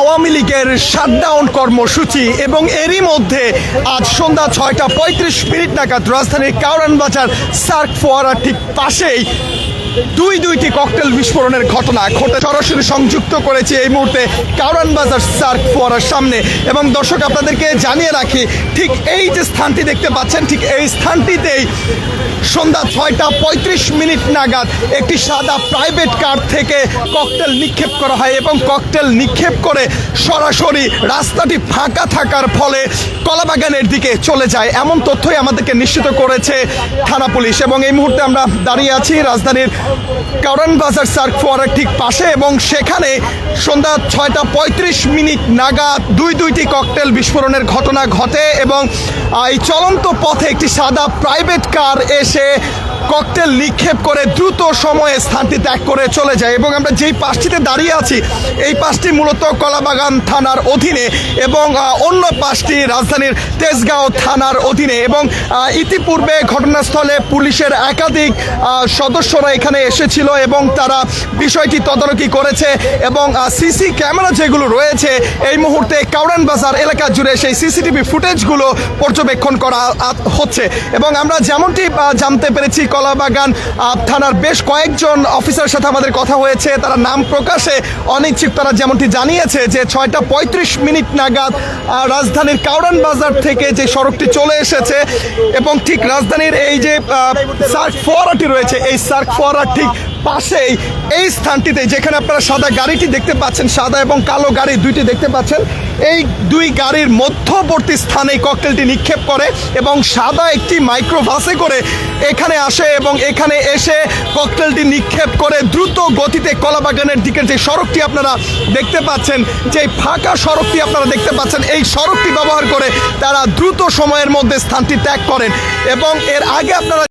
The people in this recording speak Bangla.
আওয়ামী লীগের শাটডাউন কর্মসূচি এবং এরই মধ্যে আজ সন্ধ্যা ছয়টা পঁয়ত্রিশ মিনিট নাগাদ রাজধানীর কাউরান বাজার সার্ক ফোয়ারার ঠিক পাশেই দুই দুইটি ককটেল বিস্ফোরণের ঘটনা ঘটে। সরাসরি সংযুক্ত করেছে এই মুহূর্তে কাউরান বাজার সার্ক ফোয়ারার সামনে। এবং দর্শক, আপনাদেরকে জানিয়ে রাখি, ঠিক এই যে স্থানটি দেখতে পাচ্ছেন, ঠিক এই স্থানটিতেই সন্ধ্যা ছয়টা পঁয়ত্রিশ মিনিট নাগাদ একটি সাদা প্রাইভেট কার থেকে ককটেল নিক্ষেপ করা হয় এবং ককটেল নিক্ষেপ করে সরাসরি রাস্তাটি ফাঁকা থাকার ফলে কলাবাগানের দিকে চলে যায়। এমন তথ্যই আমাদেরকে নিশ্চিত করেছে থানা পুলিশ এবং এই মুহূর্তে আমরা দাঁড়িয়ে আছি রাজধানীর কারণ বাজার সার্ক ফোয়ারের ঠিক পাশে এবং সেখানে সন্ধ্যা ছয়টা পঁয়ত্রিশ মিনিট নাগাদ দুই দুইটি ককটেল বিস্ফোরণের ঘটনা ঘটে এবং এই চলন্ত পথে একটি সাদা প্রাইভেট কার এসে chair ককটেল নিক্ষেপ করে দ্রুত সময়ে স্থানটি ত্যাগ করে চলে যায় এবং আমরা যেই পাশটিতে দাঁড়িয়ে আছি, এই পাশটি মূলত কলাবাগান থানার অধীনে এবং অন্য পাশটি রাজধানীর তেজগাঁও থানার অধীনে এবং ইতিপূর্বে ঘটনাস্থলে পুলিশের একাধিক সদস্যরা এখানে এসেছিল এবং তারা বিষয়টি তদারকি করেছে এবং সিসি ক্যামেরা যেগুলো রয়েছে, এই মুহূর্তে কাউরান বাজার এলাকা জুড়ে সেই সিসিটিভি ফুটেজগুলো পর্যবেক্ষণ করা হচ্ছে এবং আমরা যেমনটি জানতে পেরেছি কলাবাগান বাগান থানার বেশ কয়েকজন অফিসার সাথে আমাদের কথা হয়েছে। তারা নাম প্রকাশে অনিচ্ছুক। তারা যেমনটি জানিয়েছে যে ছয়টা পঁয়ত্রিশ মিনিট নাগাদ রাজধানীর কাউরান বাজার থেকে যে সড়কটি চলে এসেছে এবং ঠিক রাজধানীর এই যে সার্ক ফোয়ারাটি রয়েছে, এই সার্ক ফোয়ারা ঠিক পাশেই এই স্থানটিতে যেখানে আপনারা সাদা গাড়িটি দেখতে পাচ্ছেন, সাদা এবং কালো গাড়ি দুইটি দেখতে পাচ্ছেন, এই দুই গাড়ির মধ্যবর্তী স্থানে ককটেলটি নিক্ষেপ করে এবং সাদা একটি মাইক্রোবাসে করে এখানে আসে এবং এখানে এসে ককটেলটি নিক্ষেপ করে দ্রুত গতিতে কলাবাগানের দিকের যে সড়কটি আপনারা দেখতে পাচ্ছেন যে ফাঁকা সড়কটি আপনারা দেখতে পাচ্ছেন, এই সড়কটি ব্যবহার করে তারা দ্রুত সময়ের মধ্যে স্থানটি ত্যাগ করেন এবং এর আগে আপনারা